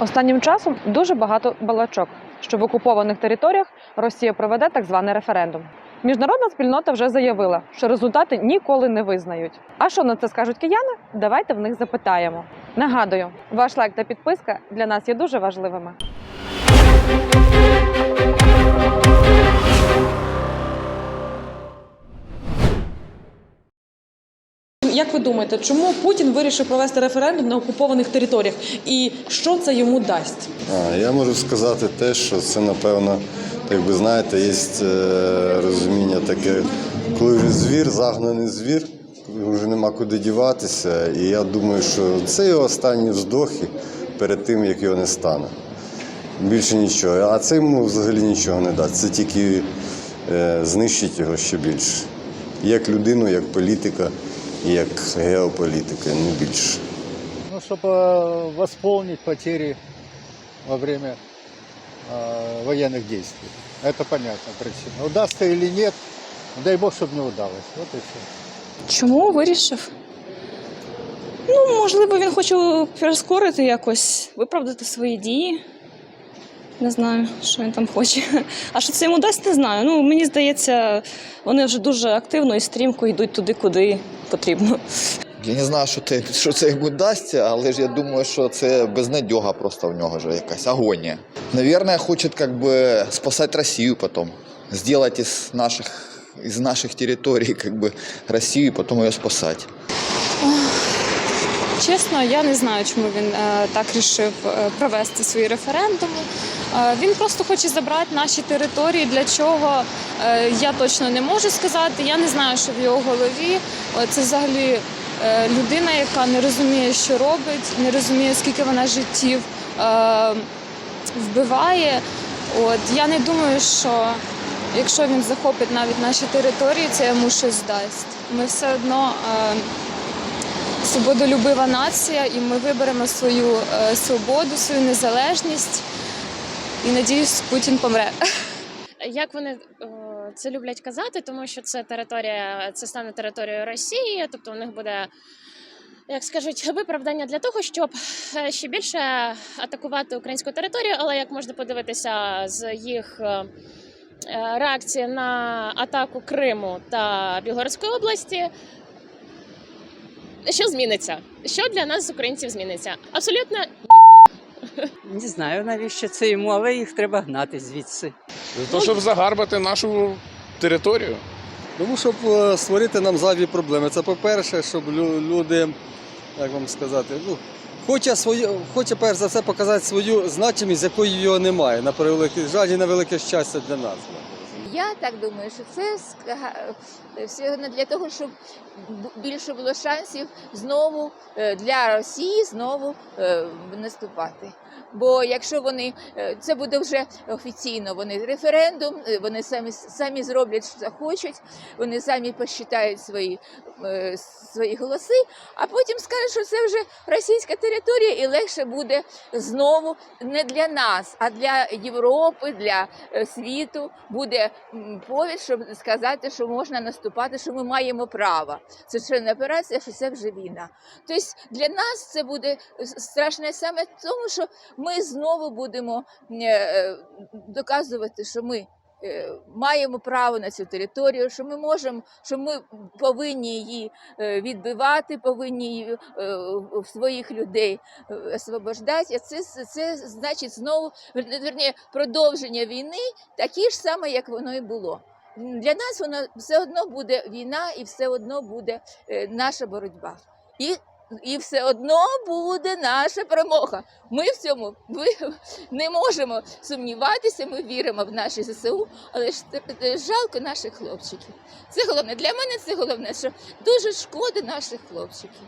Останнім часом дуже багато балачок, що в окупованих територіях Росія проведе так званий референдум. Міжнародна спільнота вже заявила, що результати ніколи не визнають. А що на це скажуть кияни? Давайте в них запитаємо. Нагадую, ваш лайк та підписка для нас є дуже важливими. Як ви думаєте, чому Путін вирішив провести референдум на окупованих територіях? І що це йому дасть? А, я можу сказати те, що це, напевно, як ви знаєте, є е, розуміння таке, коли вже звір, загнаний звір, вже нема куди діватися. І я думаю, що це його останні вздохи перед тим, як його не стане. Більше нічого. А це йому взагалі нічого не дасть. Це тільки е, знищить його ще більше. Як людину, як політика, як геополітика, не більше. Ну, чтобы восполнить потери во время э, военных действий. Это понятная причина. Удастся или нет, дай бог, чтобы не удалось. Вот и все. Чому вирішив? Ну, можливо, він хоче прискорити якось, виправдати свої дії. Не знаю, що він там хоче. А що це йому дасть, не знаю. Ну, мені здається, вони вже дуже активно і стрімко йдуть туди, куди потрібно. Я не знаю, що це, що це йому дасть, але ж я думаю, що це безнадьога просто в нього вже якась агонія. Наверное, хоче как бы спасать Россию потом. Сделать из наших, из наших территорий как бы Россию и потом ее спасать. Чесно, я не знаю, чому він е, так рішив е, провести свої референдуми. Е, він просто хоче забрати наші території. Для чого е, я точно не можу сказати. Я не знаю, що в його голові. Е, Це взагалі людина, яка не розуміє, що робить, не розуміє, скільки вона життів вбиває. От я не думаю, що якщо він захопить навіть наші території, це йому щось дасть. Ми все одно. Свободолюбива нація, і ми виберемо свою свободу, свою незалежність. І надіюсь, Путін помре. Як вони е, це люблять казати, тому що це територія, це стане територією Росії, тобто у них буде. Як скажуть, виправдання для того, щоб е, ще більше атакувати українську територію, але як можна подивитися з їх е, реакції на атаку Криму та Білгородської області, що зміниться? Що для нас, українців, зміниться? Абсолютно Не знаю, навіщо це йому, але їх треба гнати звідси. За того, щоб загарбати нашу територію. Тому щоб е, створити нам зайві проблеми. Це по-перше, щоб люди, як вам сказати, ну, хоче, свою, хоче перш за все показати свою значимість, якої його немає, на превеликий жаль і на велике щастя для нас. Я так думаю, що це все для того, щоб більше було шансів знову е, для Росії знову е, наступати. Бо якщо вони е, це буде вже офіційно, вони референдум, е, вони самі самі зроблять, що захочуть, вони самі посчитають свої, е, свої голоси, а потім скажуть, що це вже російська територія, і легше буде знову не для нас, а для Європи, для е, світу буде повід, щоб сказати, що можна наступати, що ми маємо право. Це ще не операція, що це вже війна. Тобто для нас це буде страшне саме тому, що ми знову будемо е, е, доказувати, що ми. Е, Маємо право на цю територію, що ми можемо, що ми повинні її е, відбивати, повинні її е, своїх людей освобождати. Це, це значить знову верні, продовження війни, такі ж саме, як воно і було. Для нас воно все одно буде війна, і все одно буде наша боротьба. І, і все одно буде наша перемога. Ми в цьому ми не можемо сумніватися. Ми віримо в наші ЗСУ, але ж те- жалко наших хлопчиків. Це головне для мене. Це головне, що дуже шкода наших хлопчиків.